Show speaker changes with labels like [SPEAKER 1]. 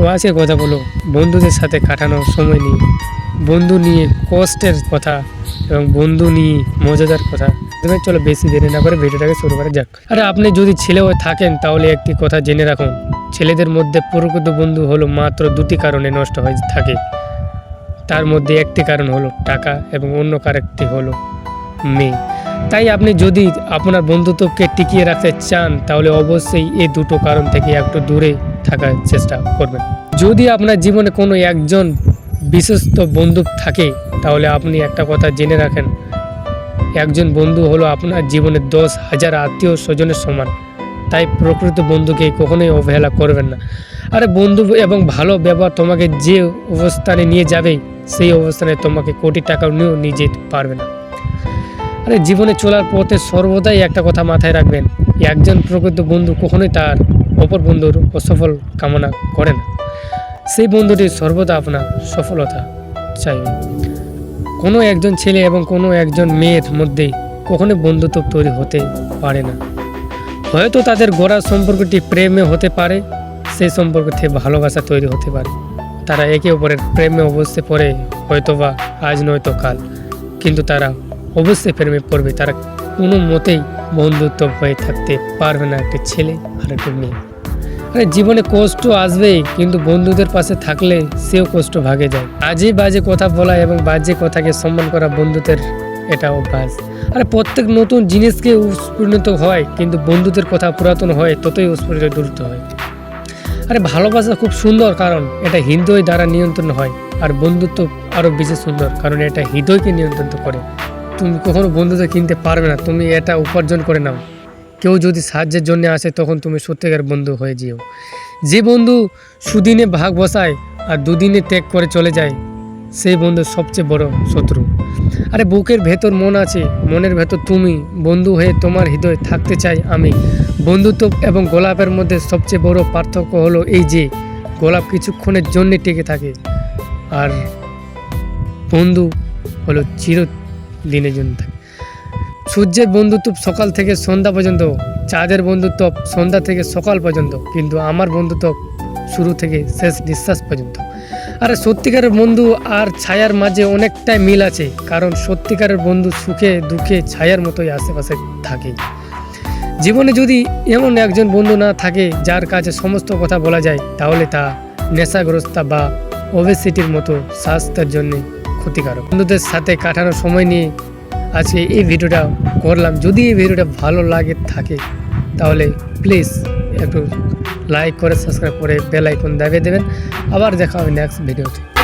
[SPEAKER 1] তো আজকে কথা বলো, বন্ধুদের সাথে কাটানোর সময় নিয়ে বন্ধু নিয়ে কষ্টের কথা এবং বন্ধু নিয়ে মজাদার কথা। চলো বেশি দেরি না করে ভিডিওটাকে শুরু করা যাক। আরে আপনি যদি ছেলে হয়ে থাকেন, তাহলে একটি কথা জেনে রাখুন। ছেলেদের মধ্যে প্রকৃত বন্ধু হলো মাত্র দুটি কারণে নষ্ট হয়ে থাকে। তার মধ্যে একটি কারণ হলো টাকা এবং অন্য কারেকটি হলো মেয়ে। তাই আপনি যদি আপনার বন্ধুত্বকে টিকিয়ে রাখতে চান, তাহলে অবশ্যই এই দুটো কারণ থেকে একটু দূরে থাকার চেষ্টা করবেন। যদি আপনার জীবনে কোনো একজন বিশ্বস্ত বন্ধু থাকে, তাহলে আপনি একটা কথা জেনে রাখেন। একজন বন্ধু হলো আপনার জীবনের দশ হাজার আত্মীয় স্বজনের সমান। তাই প্রকৃত বন্ধুকে কখনোই অবহেলা করবেন না। আরে বন্ধু এবং ভালো ব্যবহার তোমাকে যে অবস্থানে নিয়ে যাবে, সেই অবস্থানে তোমাকে কোটি টাকা নিয়েও নিয়ে যেতে পারবে না। আরে জীবনে চলার পথে সর্বদাই একটা কথা মাথায় রাখবেন, একজন প্রকৃত বন্ধু কখনোই তার অপর বন্ধুর অসফল কামনা করে না। সেই বন্ধুটি সর্বদা আপনার সফলতা চাইবে কোনো একজন ছেলে এবং কোনো একজন মেয়ের মধ্যে কখনো বন্ধুত্ব তৈরি হতে পারে না। হয়তো তাদের গড়া সম্পর্কটি প্রেমে হতে পারে, সেই সম্পর্ক থেকে ভালোবাসা তৈরি হতে পারে। তারা একে অপরের প্রেমে অবশ্যই পড়ে, হয়তোবা আজ নয়তো কাল। কিন্তু তারা অবশ্যই প্রেমে পড়বে। তারা কোনো মতেই বন্ধুত্ব হয়ে থাকতে পারবে না, একটা ছেলে আর একটা মেয়ে। জীবনে কষ্ট আসবেই, কিন্তু বন্ধুদের পাশে থাকলে সেও কষ্ট ভাগে যায়। আজে বাজে কথা বলা এবং বাজে কথাকে সম্মান করা বন্ধুদের এটা অভ্যাস। আরে, প্রত্যেক নতুন জিনিসকে উৎপূর্ণিত হয়, কিন্তু বন্ধুদের কথা পুরাতন হয়, ততই উৎপূর্ণিত হয়। আরে, ভালোবাসা খুব সুন্দর কারণ, এটা হৃদয় দ্বারা নিয়ন্ত্রণ হয়, আর বন্ধুত্ব আরও বেশি সুন্দর, কারণ এটা হৃদয়কে নিয়ন্ত্রণ করে। তুমি কখনো বন্ধুত্ব কিনতে পারবে না, তুমি এটা উপার্জন করে নাও। কেউ যদি সাহায্যের জন্য আসে, তখন তুমি সত্যিকার বন্ধু হয়ে যেও। যে বন্ধু সুদিনে ভাগ বসায় আর দুদিনে ত্যাগ করে চলে যায়, সেই বন্ধু সবচেয়ে বড় শত্রু। আরে, বুকের ভেতর মন আছে, মনের ভেতর তুমি, বন্ধু হয়ে তোমার হৃদয় থাকতে চাই আমি। বন্ধুত্ব এবং গোলাপের মধ্যে সবচেয়ে বড় পার্থক্য হলো এই যে, গোলাপ কিছুক্ষণের জন্য টিকে থাকে। আর বন্ধু হলো চিরদিনের জন্য থাকে। সূর্যের বন্ধুত্ব সকাল থেকে সন্ধ্যা পর্যন্ত, চাঁদের বন্ধুত্ব সন্ধ্যা থেকে সকাল পর্যন্ত, কিন্তু আমার বন্ধুত্ব শুরু থেকে শেষ নিঃশ্বাস পর্যন্ত। আর সত্যিকারের বন্ধু আর ছায়ার মাঝে অনেকটাই মিল আছে, কারণ সত্যিকারের বন্ধু সুখে দুঃখে ছায়ার মতোই আশেপাশে থাকে। জীবনে যদি এমন একজন বন্ধু না থাকে, যার কাছে সমস্ত কথা বলা যায়, তাহলে তা নেশাগ্রস্তা বা ওবেসিটির মতো স্বাস্থ্যের জন্য ক্ষতিকারক। বন্ধুদের সাথে কাটানোর সময় নিয়ে আজকে এই ভিডিওটা করলাম। যদি এই ভিডিওটা ভালো লাগে, থাকে, তাহলে প্লিজ একটু লাইক করে সাবস্ক্রাইব করে বেল আইকন দাবিয়ে দেবেন। আবার দেখা হবে নেক্সট ভিডিওতে